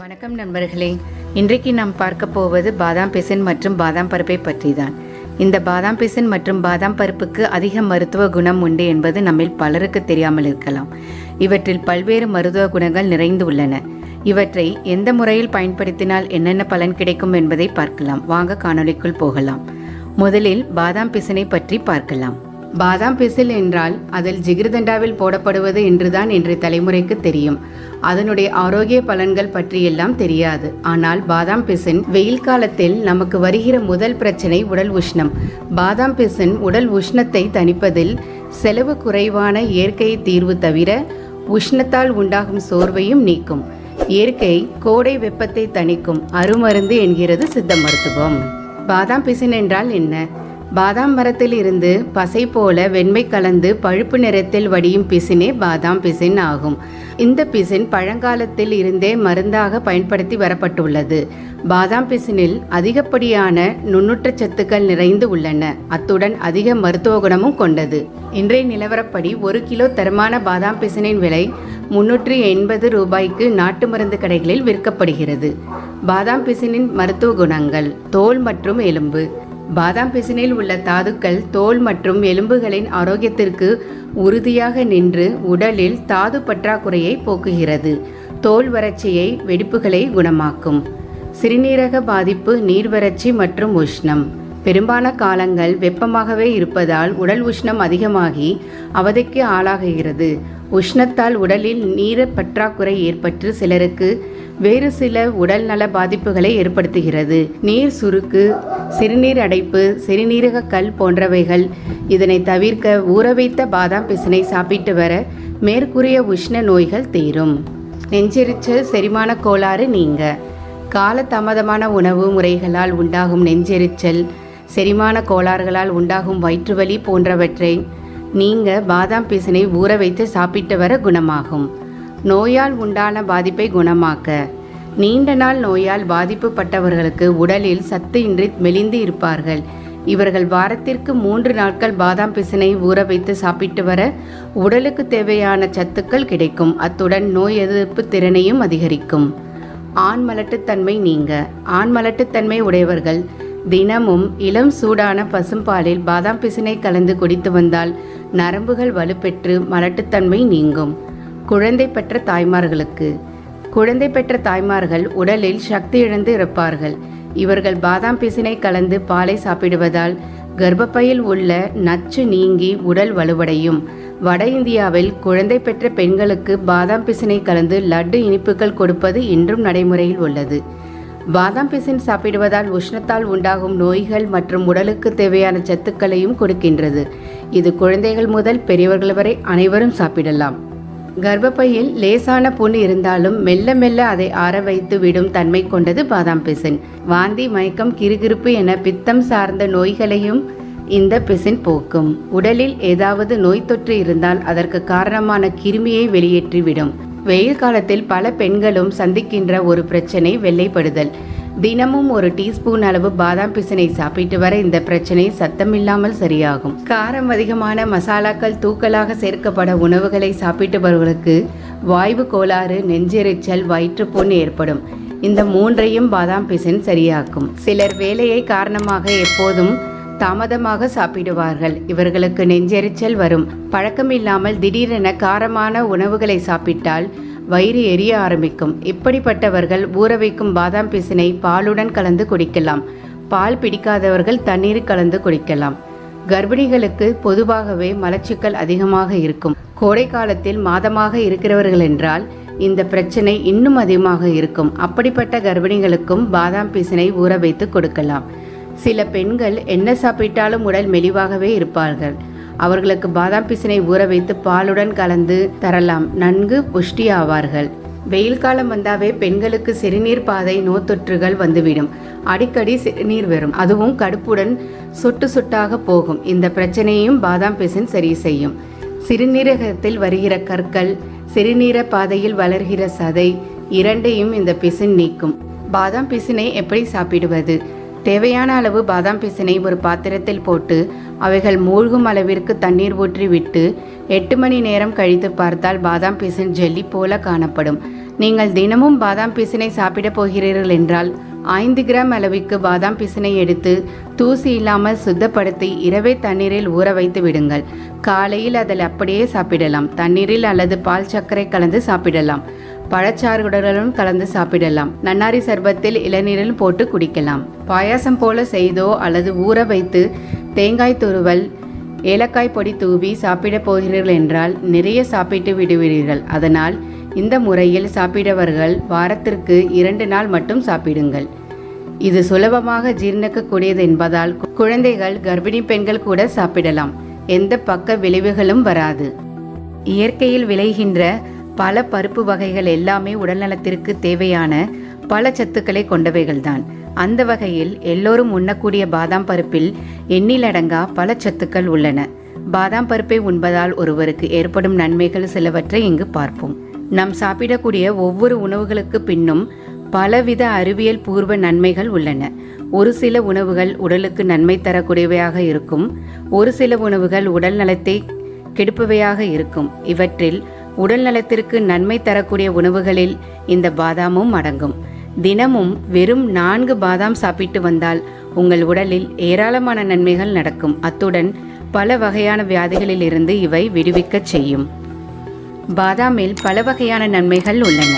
வணக்கம் நண்பர்களே. இன்றைக்கு நாம் பார்க்க போவது பாதாம் பிசின் மற்றும் பாதாம் பருப்பை பற்றி தான் இந்த பாதாம் பிசின் மற்றும் பாதாம் பருப்புக்கு அதிக மருத்துவ குணம் உண்டு என்பது நம்மில் பலருக்கு தெரியாமல் இருக்கலாம். இவற்றில் பல்வேறு மருத்துவ குணங்கள் நிறைந்து உள்ளன. இவற்றை எந்த முறையில் பயன்படுத்தினால் என்னென்ன பலன் கிடைக்கும் என்பதை பார்க்கலாம். வாங்க காணொளிக்குள் போகலாம். முதலில் பாதாம் பிசினை பற்றி பார்க்கலாம். பாதாம் பிசில் என்றால் அதில் ஜிகிர்தண்டாவில் போடப்படுவது என்றுதான் இன்றைய தலைமுறைக்கு தெரியும். அதனுடைய ஆரோக்கிய பலன்கள் பற்றியெல்லாம் தெரியாது. ஆனால் பாதாம் பிசின் வெயில் காலத்தில் நமக்கு வருகிற முதல் பிரச்சனை உடல் உஷ்ணம். பாதாம் பிசின் உடல் உஷ்ணத்தை தணிப்பதில் செலவு குறைவான இயற்கை தீர்வு தவிர உஷ்ணத்தால் உண்டாகும் சோர்வையும் நீக்கும். இயற்கை கோடை வெப்பத்தை தணிக்கும் அருமருந்து என்கிறது சித்த மருத்துவம். பாதாம் பிசின் என்றால் என்ன? பாதாம் மரத்தில் இருந்து பசை போல வெண்மை கலந்து பழுப்பு நிறத்தில் வடியும் பிசினே பாதாம் பிசின் ஆகும். இந்த பிசின் பழங்காலத்தில் இருந்தே மருந்தாக பயன்படுத்தி வரப்பட்டுள்ளது. பாதாம் பிசினில் அதிகப்படியான நுண்ணுற்ற சத்துக்கள் நிறைந்து உள்ளன. அத்துடன் அதிக மருத்துவ குணமும் கொண்டது. இன்றைய நிலவரப்படி ஒரு கிலோ தரமான பாதாம் பிசினின் விலை முன்னூற்றி எண்பது ரூபாய்க்கு நாட்டு மருந்து கடைகளில் விற்கப்படுகிறது. பாதாம் பிசினின் மருத்துவ குணங்கள் தோல் மற்றும் எலும்பு. பாதாம் பிசினில் உள்ள தாதுக்கள் தோல் மற்றும் எலும்புகளின் ஆரோக்கியத்திற்கு உறுதியாக நின்று உடலில் தாது பற்றாக்குறையை போக்குகிறது. தோல் வறட்சியை வெடிப்புகளை குணமாக்கும். சிறுநீரக பாதிப்பு நீர்வறட்சி மற்றும் உஷ்ணம். பெரும்பாலான காலங்கள் வெப்பமாகவே இருப்பதால் உடல் உஷ்ணம் அதிகமாகி அவதிக்கு ஆளாகுகிறது. உஷ்ணத்தால் உடலில் நீர பற்றாக்குறை ஏற்பட்டு சிலருக்கு வேறு சில உடல் நல பாதிப்புகளை ஏற்படுத்துகிறது. நீர் சுருக்கு சிறுநீர் அடைப்பு சிறுநீரக கல் போன்றவைகள் இதனை தவிர்க்க ஊற வைத்த பாதாம் பிசினை சாப்பிட்டு வர மேற்கூறிய உஷ்ண நோய்கள் தீரும். நெஞ்செரிச்சல் செரிமான கோளாறு நீங்க. காலதாமதமான உணவு முறைகளால் உண்டாகும் நெஞ்செரிச்சல் செரிமான கோளாறுகளால் உண்டாகும் வயிற்றுவலி போன்றவற்றை நீங்க பாதாம் பிசினை ஊற வைத்து சாப்பிட்டு வர குணமாகும். நோயால் உண்டான பாதிப்பை குணமாக்க. நீண்ட நாள் நோயால் பாதிப்புப்பட்டவர்களுக்கு உடலில் சத்து இன்றி மெலிந்து இருப்பார்கள். இவர்கள் வாரத்திற்கு மூன்று நாட்கள் பாதாம் பிசினை ஊற வைத்து சாப்பிட்டு வர உடலுக்கு தேவையான சத்துக்கள் கிடைக்கும். அத்துடன் நோய் எதிர்ப்பு திறனையும் அதிகரிக்கும். ஆண் மலட்டுத்தன்மை நீங்க. ஆண் மலட்டுத்தன்மை உடையவர்கள் தினமும் இளம் சூடான பசும்பாலில் பாதாம் பிசினை கலந்து குடித்து வந்தால் நரம்புகள் வலுப்பெற்று மலட்டுத்தன்மை நீங்கும். குழந்தை பெற்ற தாய்மார்களுக்கு. குழந்தை பெற்ற தாய்மார்கள் உடலில் சக்தி இழந்து இருப்பார்கள் இவர்கள் பாதாம் பிசினை கலந்து பாலை சாப்பிடுவதால் கர்ப்பப்பையில் உள்ள நச்சு நீங்கி உடல் வலுவடையும். வட இந்தியாவில் குழந்தை பெற்ற பெண்களுக்கு பாதாம் பிசினை கலந்து லட்டு இனிப்புகள் கொடுப்பது இன்றும் நடைமுறையில் உள்ளது. பாதாம் பிசின் சாப்பிடுவதால் உஷ்ணத்தால் உண்டாகும் நோய்கள் மற்றும் உடலுக்கு தேவையான சத்துக்களையும் கொடுக்கின்றது. இது குழந்தைகள் முதல் பெரியவர்கள் வரை அனைவரும் சாப்பிடலாம். கர்ப்பப்பையில் லேசான புண் இருந்தாலும் மெல்ல மெல்ல அதை ஆற வைத்து விடும் தன்மை கொண்டது பாதாம் பிசின். வாந்தி மயக்கம் கிறுகிறுப்பு என பித்தம் சார்ந்த நோய்களையும் இந்த பிசின் போக்கும். உடலில் ஏதாவது நோய் தொற்று இருந்தால் அதற்கு காரணமான கிருமியை வெளியேற்றிவிடும். வெயில் காலத்தில் பல பெண்களும் சந்திக்கின்ற ஒரு பிரச்சனை வெள்ளைப்படுதல். தினமும் ஒரு டீஸ்பூன் அளவு பாதாம் பிசினை சாப்பிட்டு வர இந்த பிரச்சனை சத்தமில்லாமல் சரியாகும். காரம் அதிகமான மசாலாக்கள் தூக்கலாக சேர்க்கப்பட உணவுகளை சாப்பிட்டுபவர்களுக்கு வாய்வு கோளாறு நெஞ்செரிச்சல் வயிற்றுப்புண் ஏற்படும். இந்த மூன்றையும் பாதாம் பிசின் சரியாக்கும். சிலர் வேலையை காரணமாக எப்போதும் தாமதமாக சாப்பிடுவார்கள். இவர்களுக்கு நெஞ்செரிச்சல் வரும். பழக்கமில்லாமல் திடீரென காரமான உணவுகளை சாப்பிட்டால் வயிறு எரிய ஆரம்பிக்கும். இப்படிப்பட்டவர்கள் ஊற வைக்கும் பாதாம் பிசினை பாலுடன் கலந்து குடிக்கலாம். பால் பிடிக்காதவர்கள் தண்ணீர் கலந்து குடிக்கலாம். கர்ப்பிணிகளுக்கு பொதுவாகவே மலச்சிக்கல் அதிகமாக இருக்கும். கோடை காலத்தில் மாதமாக இருக்கிறவர்கள் என்றால் இந்த பிரச்சனை இன்னும் அதிகமாக இருக்கும். அப்படிப்பட்ட கர்ப்பிணிகளுக்கும் பாதாம் பிசினை ஊற வைத்து கொடுக்கலாம். சில பெண்கள் என்ன சாப்பிட்டாலும் உடல் மெலிவாகவே இருப்பார்கள். அவர்களுக்கு பாதாம் பிசினை ஊற வைத்து பாலுடன் கலந்து தரலாம். நன்கு புஷ்டி ஆவார்கள் வெயில் காலம் வந்தாவே பெண்களுக்கு சிறுநீர் பாதை நோத்தொற்றுகள் வந்துவிடும். அடிக்கடி சிறுநீர் வரும். அதுவும் கடுப்புடன் சொட்டு சொட்டாக போகும். இந்த பிரச்சனையும் பாதாம் பிசின் சரி செய்யும். சிறுநீரகத்தில் வருகிற கற்கள் சிறுநீர பாதையில் வளர்கிற சதை இரண்டையும் இந்த பிசின் நீக்கும். பாதாம் பிசினை எப்படி சாப்பிடுவது? தேவையான அளவு பாதாம் பிசினை ஒரு பாத்திரத்தில் போட்டு அவைகள் மூழ்கும் அளவிற்கு தண்ணீர் ஊற்றி விட்டு எட்டு மணி நேரம் கழித்து பார்த்தால் பாதாம் பிசின் ஜெல்லி போல காணப்படும். நீங்கள் தினமும் பாதாம் பிசினை சாப்பிடப் போகிறீர்கள் என்றால் ஐந்து கிராம் அளவிற்கு பாதாம் பிசினை எடுத்து தூசி இல்லாமல் சுத்தப்படுத்தி இரவே தண்ணீரில் ஊற வைத்து விடுங்கள். காலையில் அதில் அப்படியே சாப்பிடலாம். தண்ணீரில் அல்லது பால் சர்க்கரை கலந்து சாப்பிடலாம். பழச்சாறுகளுடன் கலந்து சாப்பிடலாம். நன்னாரி சர்பத்தில் இளநீரில் போட்டு குடிக்கலாம். பாயாசம் போல செய்தோ அல்லது ஊற வைத்து தேங்காய் துருவல் ஏலக்காய் பொடி தூவி சாப்பிடப் போகிறீர்கள் என்றால் நிறைய சாப்பிட்டு விடுவீர்கள். அதனால் இந்த முறையில் சாப்பிடவர்கள் வாரத்திற்கு இரண்டு நாள் மட்டும் சாப்பிடுங்கள். இது சுலபமாக ஜீர்ணிக்கக்கூடியது என்பதால் குழந்தைகள் கர்ப்பிணி பெண்கள் கூட சாப்பிடலாம். எந்த பக்க விளைவுகளும் வராது. இயற்கையில் விளைகின்ற பல பருப்பு வகைகள் எல்லாமே உடல்நலத்திற்கு தேவையான பல சத்துக்களை கொண்டவைகள்தான். அந்த வகையில் எல்லோரும் உண்ணக்கூடிய பாதாம் பருப்பில் எண்ணிலடங்கா பல சத்துக்கள் உள்ளன. பாதாம் பருப்பை உண்பதால் ஒருவருக்கு ஏற்படும் நன்மைகள் சிலவற்றை இங்கு பார்ப்போம். நாம் சாப்பிடக்கூடிய ஒவ்வொரு உணவுகளுக்கு பின்னும் பலவித அறிவியல் பூர்வ நன்மைகள் உள்ளன. ஒரு சில உணவுகள் உடலுக்கு நன்மை தரக்கூடியவையாக இருக்கும். ஒரு சில உணவுகள் உடல் நலத்தை கெடுப்பவையாக இருக்கும். இவற்றில் உடல் நலத்திற்கு நன்மை தரக்கூடிய உணவுகளில் இந்த பாதாமும் அடங்கும். தினமும் வெறும் நான்கு பாதாம் சாப்பிட்டு வந்தால் உங்கள் உடலில் ஏராளமான நன்மைகள் நடக்கும். அத்துடன் பல வகையான வியாதிகளில் இருந்து இவை விடுவிக்கச் செய்யும். பாதாமில் பல வகையான நன்மைகள் உள்ளன.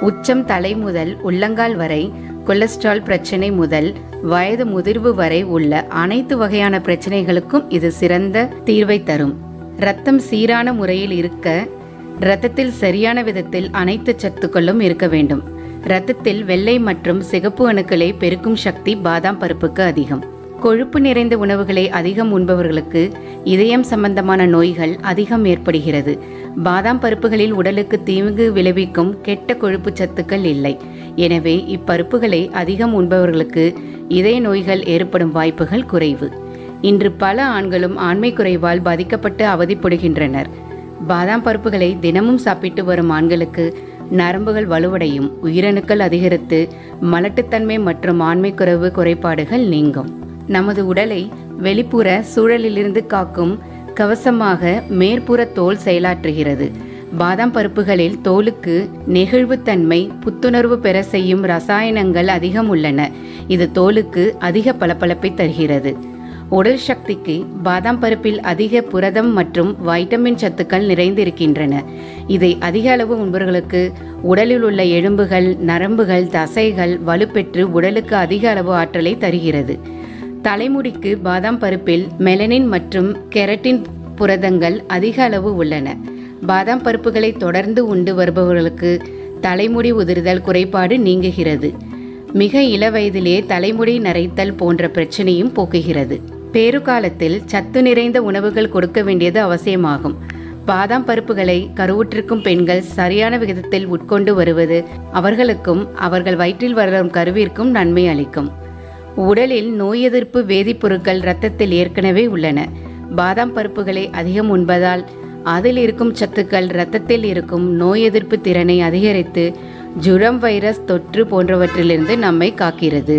உச்சம் தலை முதல் உள்ளங்கால் வரை கொலஸ்ட்ரால் பிரச்சனை முதல் வயது முதிர்வு வரை உள்ள அனைத்து வகையான பிரச்சனைகளுக்கும் இது சிறந்த தீர்வை தரும். ரத்தம் சீரான முறையில் இருக்க இரத்தத்தில் சரியான விதத்தில் அனைத்து சத்துக்களும் இருக்க வேண்டும். இரத்தத்தில் வெள்ளை மற்றும் சிகப்பு அணுக்களை பெருக்கும் சக்தி பாதாம் பருப்புக்கு அதிகம். கொழுப்பு நிறைந்த உணவுகளை அதிகம் உண்பவர்களுக்கு இதயம் சம்பந்தமான நோய்கள் அதிகம் ஏற்படுகிறது. பாதாம் பருப்புகளில் உடலுக்கு தீங்கு விளைவிக்கும் கெட்ட கொழுப்பு சத்துக்கள் இல்லை. எனவே இப்பருப்புகளை அதிகம் உண்பவர்களுக்கு இதய நோய்கள் ஏற்படும் வாய்ப்புகள் குறைவு. இன்று பல ஆண்களும் ஆண்மை குறைவால் பாதிக்கப்பட்டு அவதிப்படுகின்றனர். பாதாம் பருப்புகளை தினமும் சாப்பிட்டு வரும் ஆண்களுக்கு நரம்புகள் வலுவடையும். உயிரணுக்கள் அதிகரித்து மலட்டுத்தன்மை மற்றும் ஆண்மை குறைவு குறைபாடுகள் நீங்கும். நமது உடலை வெளிப்புற சூழலிலிருந்து காக்கும் கவசமாக மேற்புற தோல் செயலாற்றுகிறது. பாதாம் பருப்புகளில் தோலுக்கு நெகிழ்வுத்தன்மை புத்துணர்வு பெற செய்யும் ரசாயனங்கள் அதிகம் உள்ளன. இது தோலுக்கு அதிக பளபளப்பை தருகிறது. உடல் சக்திக்கு பாதாம் பருப்பில் அதிக புரதம் மற்றும் வைட்டமின் சத்துக்கள் நிறைந்திருக்கின்றன. இதை அதிக அளவு உண்பவர்களுக்கு உடலில் உள்ள எலும்புகள் நரம்புகள் தசைகள் வலுப்பெற்று உடலுக்கு அதிக அளவு ஆற்றலை தருகிறது. தலைமுடிக்கு பாதாம் பருப்பில் மெலனின் மற்றும் கெரட்டின் புரதங்கள் அதிக அளவு உள்ளன. பாதாம் பருப்புகளை தொடர்ந்து உண்டு வருபவர்களுக்கு தலைமுடி உதிர்தல் குறைபாடு நீங்குகிறது. மிக இளவயதிலே தலைமுடி நரைத்தல் போன்ற பிரச்சனையும் போக்குகிறது. பேறுகாலத்தில் சத்து நிறைந்த உணவுகள் கொடுக்க வேண்டியது அவசியமாகும். பாதாம் பருப்புகளை கருவுற்றிருக்கும் பெண்கள் சரியான விகிதத்தில் உட்கொண்டு வருவது அவர்களுக்கும் அவர்கள் வயிற்றில் வளரும் கருவிற்கும் நன்மை அளிக்கும். உடலில் நோய் எதிர்ப்பு வேதிப்பொருட்கள் இரத்தத்தில் ஏற்கனவே உள்ளன. பாதாம் பருப்புகளை அதிகம் உண்பதால் அதில் இருக்கும் சத்துக்கள் இரத்தத்தில் இருக்கும் நோய் எதிர்ப்பு திறனை அதிகரித்து ஜுரம் வைரஸ் தொற்று போன்றவற்றிலிருந்து நம்மை காக்கிறது.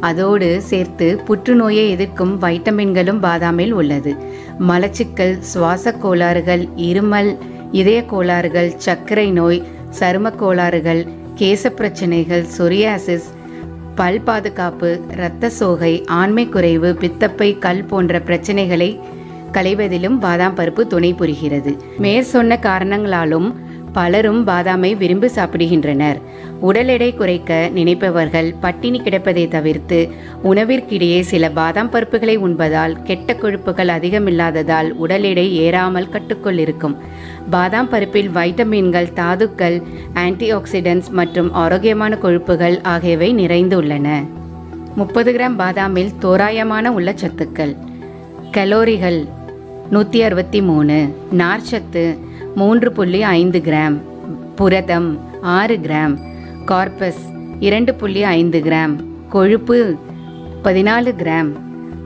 அதோடு சேர்த்து புற்றுநோயை எதிர்க்கும் வைட்டமின்களும் பாதாமில் உள்ளது. மலச்சிக்கல் சுவாச கோளாறுகள் இருமல் இதய கோளாறுகள் சர்க்கரை நோய் சரும கோளாறுகள் கேச பிரச்சனைகள் சொரியாசிஸ் பல் பாதுகாப்பு இரத்த சோகை ஆண்மை குறைவு பித்தப்பை கல் போன்ற பிரச்சனைகளை களைவதிலும் பாதாம் பருப்பு துணை புரிகிறது. மேற்சொன்ன காரணங்களாலும் பலரும் பாதாமை விரும்பி சாப்பிடுகின்றனர். உடல் எடை குறைக்க நினைப்பவர்கள் பட்டினி கிடப்பதை தவிர்த்து உணவிற்கிடையே சில பாதாம் பருப்புகளை உண்பதால் கெட்ட கொழுப்புகள் அதிகமில்லாததால் உடல் எடை ஏறாமல் கட்டுக்குள் இருக்கும். பாதாம் பருப்பில் வைட்டமின்கள் தாதுக்கள் ஆன்டிஆக்சிடென்ட்ஸ் மற்றும் ஆரோக்கியமான கொழுப்புகள் ஆகியவை நிறைந்துள்ளன முப்பது கிராம் பாதாமில் தோராயமான உள்ள சத்துக்கள். கலோரிகள் நூற்றி அறுபத்தி மூணு நார்ச்சத்து மூன்று புள்ளி ஐந்து கிராம். புரதம் ஆறு கிராம். கார்பஸ் இரண்டு புள்ளி ஐந்து கிராம். கொழுப்பு பதினாலு கிராம்.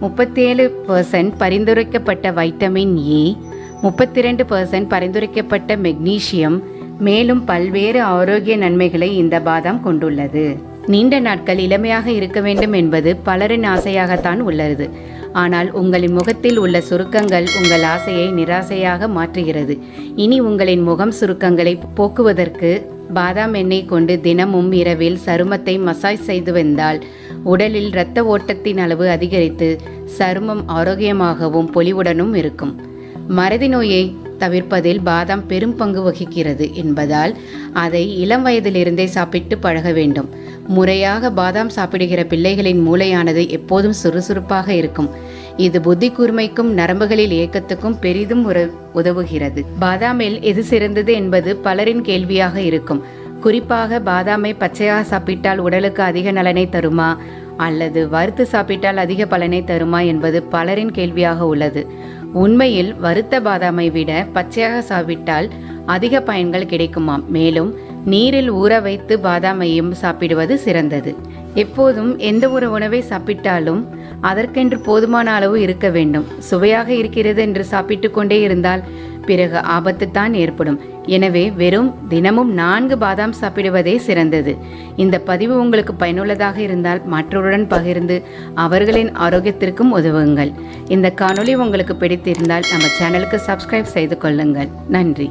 முப்பத்தேழு பர்சன்ட் பரிந்துரைக்கப்பட்ட வைட்டமின் ஏ முப்பத்தி ரெண்டு பர்சன்ட் பரிந்துரைக்கப்பட்ட மெக்னீசியம் மேலும் பல்வேறு ஆரோக்கிய நன்மைகளை இந்த பாதாம் கொண்டுள்ளது. நீண்ட நாட்கள் இளமையாக இருக்க வேண்டும் என்பது பலரின் ஆசையாகத்தான் உள்ளது. ஆனால் உங்களின் முகத்தில் உள்ள சுருக்கங்கள் உங்கள் ஆசையை நிராசையாக மாற்றுகிறது. இனி உங்களின் முகம் சுருக்கங்களை போக்குவதற்கு பாதாம் எண்ணெய் கொண்டு தினமும் இரவில் சருமத்தை மசாஜ் செய்து வந்தால் உடலில் இரத்த ஓட்டத்தின் அளவு அதிகரித்து சருமம் ஆரோக்கியமாகவும் பொலிவுடனும் இருக்கும். மறதி நோயை தவிர்ப்பதில் பாதாம் பெரும் பங்கு வகிக்கிறது என்பதால் அதை இளம் வயதிலிருந்தே சாப்பிட்டு பழக வேண்டும். முறையாக பாதாம் சாப்பிடுகிற பிள்ளைகளின் மூளையானது எப்போதும் சுறுசுறுப்பாக இருக்கும். இது புத்தி கூர்மைக்கும் நரம்புகளில் இயக்கத்துக்கும் பெரிதும் உற- உதவுகிறது. பாதாமில் எது சிறந்தது என்பது பலரின் கேள்வியாக இருக்கும். குறிப்பாக பாதாமை பச்சையாக சாப்பிட்டால் உடலுக்கு அதிக நலனை தருமா? அல்லது வறுத்து சாப்பிட்டால் அதிக பலனை தருமா என்பது பலரின் கேள்வியாக உள்ளது. உண்மையில் வறுத்த பாதாமை விட பச்சையாக சாப்பிட்டால் அதிக பயன்கள் கிடைக்குமாம். மேலும் நீரில் ஊற வைத்து பாதாமையும் சாப்பிடுவது சிறந்தது. எப்போதும் எந்த ஒரு உணவை சாப்பிட்டாலும் அதற்கென்று போதுமான அளவு இருக்க வேண்டும். சுவையாக இருக்கிறது என்று சாப்பிட்டு கொண்டே இருந்தால் பிறகு ஆபத்து தான் ஏற்படும். எனவே வெறும் தினமும் நான்கு பாதாம் சாப்பிடுவதே சிறந்தது. இந்த பதிவு உங்களுக்கு பயனுள்ளதாக இருந்தால் மற்றவருடன் பகிர்ந்து அவர்களின் ஆரோக்கியத்திற்கும் உதவுங்கள். இந்த காணொளி உங்களுக்கு பிடித்திருந்தால் நம்ம சேனலுக்கு சப்ஸ்கிரைப் செய்து கொள்ளுங்கள். நன்றி.